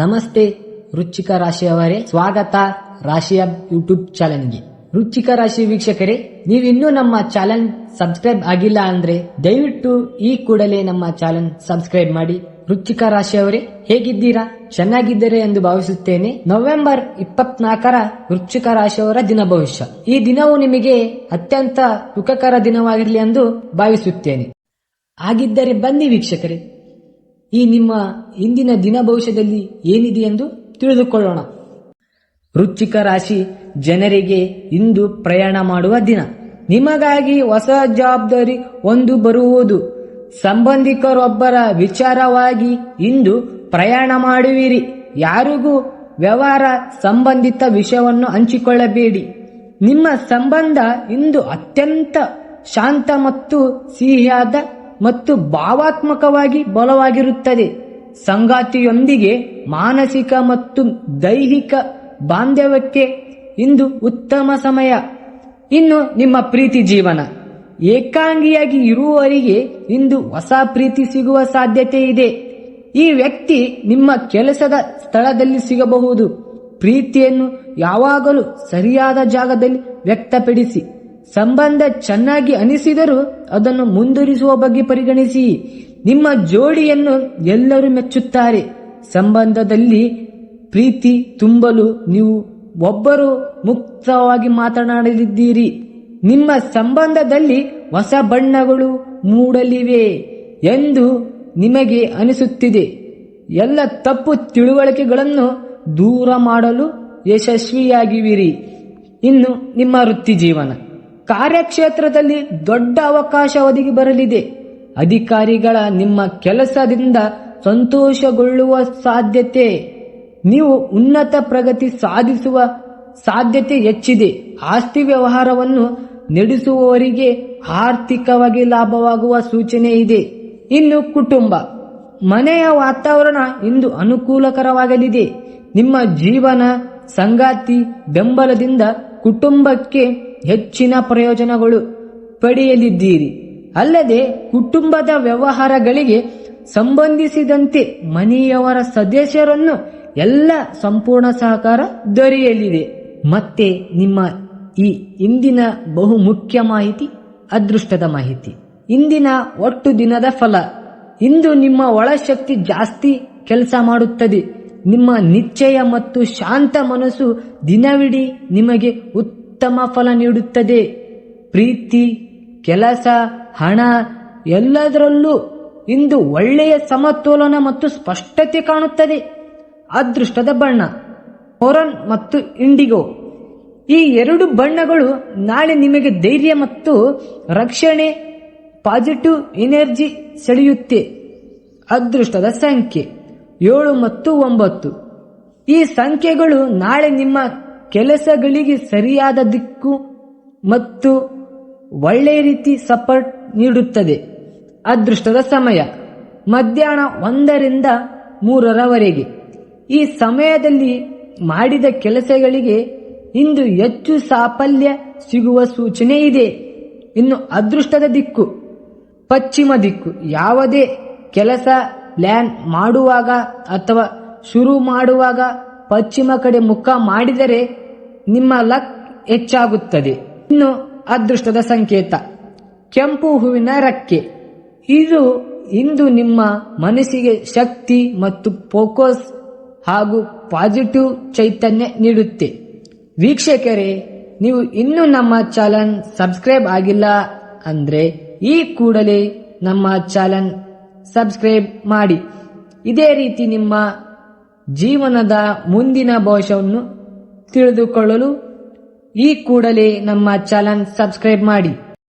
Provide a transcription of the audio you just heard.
ನಮಸ್ತೆ ರುಚಿಕ ರಾಶಿಯವರೇ ಸ್ವಾಗತ ರಾಶಿಯ ಯೂಟ್ಯೂಬ್ ಚಾನೆಲ್ಗೆ. ರುಚಿಕ ರಾಶಿ ವೀಕ್ಷಕರೇ, ನೀವಿನ್ನೂ ನಮ್ಮ ಚಾನೆಲ್ ಸಬ್ಸ್ಕ್ರೈಬ್ ಆಗಿಲ್ಲ ಅಂದ್ರೆ ದಯವಿಟ್ಟು ಈ ಕೂಡಲೇ ನಮ್ಮ ಚಾನೆಲ್ ಸಬ್ಸ್ಕ್ರೈಬ್ ಮಾಡಿ. ರುಚಿಕ ರಾಶಿಯವರೇ ಹೇಗಿದ್ದೀರಾ? ಚೆನ್ನಾಗಿದ್ದೀರಾ ಎಂದು ಭಾವಿಸುತ್ತೇನೆ. ನವೆಂಬರ್ ಇಪ್ಪತ್ನಾಲ್ಕರ ವೃಶ್ಚಿಕ ರಾಶಿಯವರ ದಿನ ಭವಿಷ್ಯ. ಈ ದಿನವು ನಿಮಗೆ ಅತ್ಯಂತ ಸುಖಕರ ದಿನವಾಗಿರಲಿ ಎಂದು ಭಾವಿಸುತ್ತೇನೆ. ಹಾಗಿದ್ದರೆ ಬನ್ನಿ ವೀಕ್ಷಕರೇ ಈ ನಿಮ್ಮ ಇಂದಿನ ದಿನ ಭವಿಷ್ಯದಲ್ಲಿ ಏನಿದೆ ಎಂದು ತಿಳಿದುಕೊಳ್ಳೋಣ. ವೃಶ್ಚಿಕ ರಾಶಿ ಜನರಿಗೆ ಇಂದು ಪ್ರಯಾಣ ಮಾಡುವ ದಿನ. ನಿಮಗಾಗಿ ಹೊಸ ಜವಾಬ್ದಾರಿ ಒಂದು ಬರುವುದು. ಸಂಬಂಧಿಕರೊಬ್ಬರ ವಿಚಾರವಾಗಿ ಇಂದು ಪ್ರಯಾಣ ಮಾಡುವಿರಿ. ಯಾರಿಗೂ ವ್ಯವಹಾರ ಸಂಬಂಧಿತ ವಿಷಯವನ್ನು ಹಂಚಿಕೊಳ್ಳಬೇಡಿ. ನಿಮ್ಮ ಸಂಬಂಧ ಇಂದು ಅತ್ಯಂತ ಶಾಂತ ಮತ್ತು ಸಿಹಿಯಾದ ಮತ್ತು ಭಾವಾತ್ಮಕವಾಗಿ ಬಲವಾಗಿರುತ್ತದೆ. ಸಂಗಾತಿಯೊಂದಿಗೆ ಮಾನಸಿಕ ಮತ್ತು ದೈಹಿಕ ಬಾಂಧವ್ಯಕ್ಕೆ ಇಂದು ಉತ್ತಮ ಸಮಯ. ಇನ್ನು ನಿಮ್ಮ ಪ್ರೀತಿ ಜೀವನ. ಏಕಾಂಗಿಯಾಗಿ ಇರುವವರಿಗೆ ಇಂದು ಹೊಸ ಪ್ರೀತಿ ಸಿಗುವ ಸಾಧ್ಯತೆ ಇದೆ. ಈ ವ್ಯಕ್ತಿ ನಿಮ್ಮ ಕೆಲಸದ ಸ್ಥಳದಲ್ಲಿ ಸಿಗಬಹುದು. ಪ್ರೀತಿಯನ್ನು ಯಾವಾಗಲೂ ಸರಿಯಾದ ಜಾಗದಲ್ಲಿ ವ್ಯಕ್ತಪಡಿಸಿ. ಸಂಬಂಧ ಚೆನ್ನಾಗಿ ಅನಿಸಿದರೂ ಅದನ್ನು ಮುಂದುವರಿಸುವ ಬಗ್ಗೆ ಪರಿಗಣಿಸಿ. ನಿಮ್ಮ ಜೋಡಿಯನ್ನು ಎಲ್ಲರೂ ಮೆಚ್ಚುತ್ತಾರೆ. ಸಂಬಂಧದಲ್ಲಿ ಪ್ರೀತಿ ತುಂಬಲು ನೀವು ಒಬ್ಬರು ಮುಕ್ತವಾಗಿ ಮಾತನಾಡಲಿದ್ದೀರಿ. ನಿಮ್ಮ ಸಂಬಂಧದಲ್ಲಿ ಹೊಸ ಬಣ್ಣಗಳು ಮೂಡಲಿವೆ ಎಂದು ನಿಮಗೆ ಅನಿಸುತ್ತಿದೆ. ಎಲ್ಲ ತಪ್ಪು ತಿಳುವಳಿಕೆಗಳನ್ನು ದೂರ ಮಾಡಲು ಯಶಸ್ವಿಯಾಗಿವಿರಿ. ಇನ್ನು ನಿಮ್ಮ ವೃತ್ತಿ ಜೀವನ ಕಾರ್ಯಕ್ಷೇತ್ರದಲ್ಲಿ ದೊಡ್ಡ ಅವಕಾಶ ಒದಗಿ ಬರಲಿದೆ. ಅಧಿಕಾರಿಗಳ ನಿಮ್ಮ ಕೆಲಸದಿಂದ ಸಂತೋಷಗೊಳ್ಳುವ ಸಾಧ್ಯತೆ, ನೀವು ಉನ್ನತ ಪ್ರಗತಿ ಸಾಧಿಸುವ ಸಾಧ್ಯತೆ ಹೆಚ್ಚಿದೆ. ಆಸ್ತಿ ವ್ಯವಹಾರವನ್ನು ನಡೆಸುವವರಿಗೆ ಆರ್ಥಿಕವಾಗಿ ಲಾಭವಾಗುವ ಸೂಚನೆ ಇದೆ. ಇನ್ನು ಕುಟುಂಬ. ಮನೆಯ ವಾತಾವರಣ ಇಂದು ಅನುಕೂಲಕರವಾಗಲಿದೆ. ನಿಮ್ಮ ಜೀವನ, ಸಂಗಾತಿ, ಬೆಂಬಲದಿಂದ ಕುಟುಂಬಕ್ಕೆ ಹೆಚ್ಚಿನ ಪ್ರಯೋಜನಗಳು ಪಡೆಯಲಿದ್ದೀರಿ. ಅಲ್ಲದೆ ಕುಟುಂಬದ ವ್ಯವಹಾರಗಳಿಗೆ ಸಂಬಂಧಿಸಿದಂತೆ ಮನೆಯವರ ಸದಸ್ಯರನ್ನು ಎಲ್ಲ ಸಂಪೂರ್ಣ ಸಹಕಾರ ದೊರೆಯಲಿದೆ. ಮತ್ತೆ ನಿಮ್ಮ ಈ ಇಂದಿನ ಬಹು ಮುಖ್ಯ ಮಾಹಿತಿ, ಅದೃಷ್ಟದ ಮಾಹಿತಿ. ಇಂದಿನ ಒಟ್ಟು ದಿನದ ಫಲ. ಇಂದು ನಿಮ್ಮ ಒಳಶಕ್ತಿ ಜಾಸ್ತಿ ಕೆಲಸ ಮಾಡುತ್ತದೆ. ನಿಮ್ಮ ನಿಶ್ಚಯ ಮತ್ತು ಶಾಂತ ಮನಸ್ಸು ದಿನವಿಡೀ ನಿಮಗೆ ಉತ್ತಮ ಫಲ ನೀಡುತ್ತದೆ. ಪ್ರೀತಿ, ಕೆಲಸ, ಹಣ ಎಲ್ಲದರಲ್ಲೂ ಇಂದು ಒಳ್ಳೆಯ ಸಮತೋಲನ ಮತ್ತು ಸ್ಪಷ್ಟತೆ ಕಾಣುತ್ತದೆ. ಅದೃಷ್ಟದ ಬಣ್ಣ, ಹೊರನ್ ಮತ್ತು ಇಂಡಿಗೋ. ಈ ಎರಡು ಬಣ್ಣಗಳು ನಾಳೆ ನಿಮಗೆ ಧೈರ್ಯ ಮತ್ತು ರಕ್ಷಣೆ, ಪಾಸಿಟಿವ್ ಎನರ್ಜಿ ಸೆಳೆಯುತ್ತೆ. ಅದೃಷ್ಟದ ಸಂಖ್ಯೆ, ಏಳು ಮತ್ತು ಒಂಬತ್ತು. ಈ ಸಂಖ್ಯೆಗಳು ನಾಳೆ ನಿಮ್ಮ ಕೆಲಸಗಳಿಗೆ ಸರಿಯಾದ ದಿಕ್ಕು ಮತ್ತು ಒಳ್ಳೆಯ ರೀತಿ ಸಪೋರ್ಟ್ ನೀಡುತ್ತದೆ. ಅದೃಷ್ಟದ ಸಮಯ. ಮಧ್ಯಾಹ್ನ ಒಂದರಿಂದ ಮೂರರವರೆಗೆ. ಈ ಸಮಯದಲ್ಲಿ ಮಾಡಿದ ಕೆಲಸಗಳಿಗೆ ಇಂದು ಹೆಚ್ಚು ಸಾಫಲ್ಯ ಸಿಗುವ ಸೂಚನೆ ಇದೆ. ಇನ್ನು ಅದೃಷ್ಟದ ದಿಕ್ಕು. ಪಶ್ಚಿಮ ದಿಕ್ಕು. ಯಾವುದೇ ಕೆಲಸ ಪ್ಲಾನ್ ಮಾಡುವಾಗ ಅಥವಾ ಶುರು ಮಾಡುವಾಗ ಪಶ್ಚಿಮ ಕಡೆ ಮುಖ ಮಾಡಿದರೆ ನಿಮ್ಮ ಲಕ್ ಹೆಚ್ಚಾಗುತ್ತದೆ. ಇನ್ನು ಅದೃಷ್ಟದ ಸಂಕೇತ. ಕೆಂಪು ಹೂವಿನ ರಕ್ಕೆ. ಇದು ಇಂದು ನಿಮ್ಮ ಮನಸ್ಸಿಗೆ ಶಕ್ತಿ ಮತ್ತು ಫೋಕಸ್ ಹಾಗೂ ಪಾಸಿಟಿವ್ ಚೈತನ್ಯ ನೀಡುತ್ತೆ. ವೀಕ್ಷಕರೇ, ನೀವು ಇನ್ನೂ ನಮ್ಮ ಚಾನಲ್ ಸಬ್ಸ್ಕ್ರೈಬ್ ಆಗಿಲ್ಲ ಅಂದ್ರೆ ಈ ಕೂಡಲೇ ನಮ್ಮ ಚಾನಲ್ ಸಬ್ಸ್ಕ್ರೈಬ್ ಮಾಡಿ. ಇದೇ ರೀತಿ ನಿಮ್ಮ ಜೀವನದ ಮುಂದಿನ ಭವಿಷ್ಯವನ್ನು ತಿಳಿದುಕೊಳ್ಳಲು ಈ ಕೂಡಲೇ ನಮ್ಮ ಚಾನಲ್ ಸಬ್ಸ್ಕ್ರೈಬ್ ಮಾಡಿ.